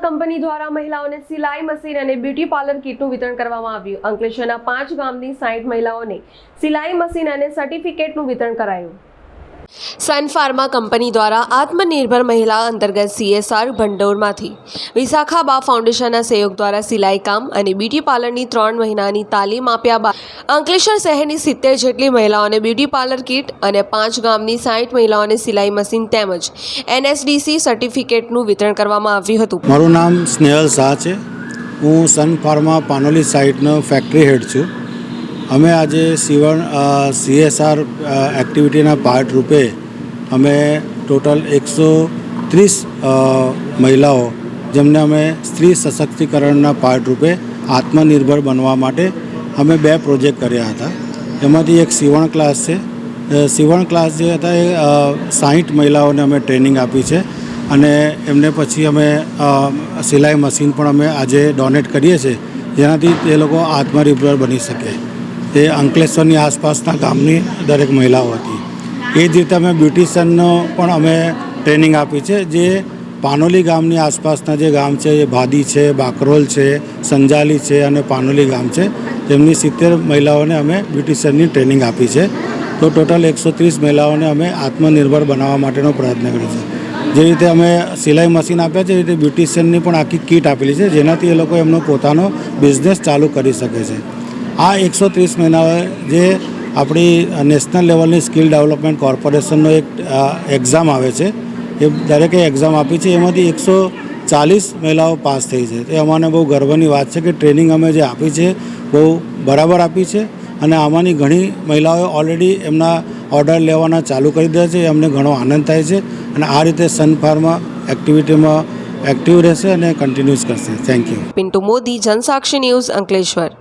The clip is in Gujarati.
કંપની દ્વારા મહિલાઓને સિલાઈ મશીન અને બ્યુટી પાર્લર કીટનું વિતરણ કરવામાં આવ્યું. અંકલેશ્વરના પાંચ ગામની સાઠ મહિલાઓને સિલાઈ મશીન અને સર્ટિફિકેટનું વિતરણ કરાયું. સન ફાર્મા કંપની દ્વારા આત્મનિર્ભર મહિલા અંતર્ગત સીએસઆર ભંડોળમાંથી વિશાખાબા ફાઉન્ડેશનના સહયોગ દ્વારા સિલાઈ કામ અને બ્યુટી પાર્લરની ત્રણ મહિનાની તાલીમ આપ્યા બાદ અંકલેશ્વર શહેરની સિત્તેર જેટલી મહિલાઓને બ્યુટી પાર્લર કીટ અને પાંચ ગામની સાઠ મહિલાઓને સિલાઈ મશીન તેમજ એનએસડીસી સર્ટિફિકેટનું વિતરણ કરવામાં આવ્યું હતું. મારું નામ સ્નેહલ શાહ છે. હું સન ફાર્મા પાનોલી સાઇટનો ફેક્ટરી હેડ છું. અમે આજે સીવણ સીએસઆર એક્ટિવિટીના પાર્ટ રૂપે અમે ટોટલ એકસો ત્રીસ મહિલાઓ, જેમને અમે સ્ત્રી સશક્તિકરણના પાર્ટ રૂપે આત્મનિર્ભર બનવા માટે અમે બે પ્રોજેક્ટ કર્યા હતા. એમાંથી એક સીવણ ક્લાસ છે. સીવણ ક્લાસ જે હતા એ સાહીઠ મહિલાઓને અમે ટ્રેનિંગ આપી છે અને એમને પછી અમે સિલાઈ મશીન પણ અમે આજે ડોનેટ કરીએ છીએ જેનાથી તે લોકો આત્મનિર્ભર બની શકે. તે અંકલેશ્વરની આસપાસના ગામની દરેક મહિલાઓ હતી. એ જ રીતે અમે બ્યુટિશિયનનો પણ અમે ટ્રેનિંગ આપી છે. જે પાનોલી ગામની આસપાસના જે ગામ છે, એ ભાદી છે, બાકરોલ છે, સંજાલી છે અને પાનોલી ગામ છે, તેમની સિત્તેર મહિલાઓને અમે બ્યુટિશિયનની ટ્રેનિંગ આપી છે. તો ટોટલ એકસો ત્રીસ મહિલાઓને અમે આત્મનિર્ભર બનાવવા માટેનો પ્રયત્ન કર્યો છે. જે રીતે અમે સિલાઈ મશીન આપ્યા છે, એ રીતે બ્યુટિશિયનની પણ આખી કીટ આપેલી છે, જેનાથી એ લોકો એમનો પોતાનો બિઝનેસ ચાલુ કરી શકે છે. આ એકસો ત્રીસ મહિનાઓએ જે આપણી નેશનલ લેવલની સ્કિલ ડેવલપમેન્ટ કોર્પોરેશનનો એક એક્ઝામ આવે છે. એ દરેકે એક્ઝામ આપી છે. એમાંથી એકસો ચાલીસ મહિલાઓ પાસ થઈ છે. એ અમાને બહુ ગર્વની વાત છે કે ટ્રેનિંગ અમે જે આપી છે બહુ બરાબર આપી છે અને આમાંની ઘણી મહિલાઓએ ઓલરેડી એમના ઓર્ડર લેવાના ચાલુ કરી દીધા છે. અમને ઘણો આનંદ થાય છે અને આ રીતે સન ફાર્મા એક્ટિવિટીમાં એક્ટિવ રહેશે અને કન્ટિન્યુઅસ કરશે. Thank you Pintu Modi, Jansakshi news Ankleshwar.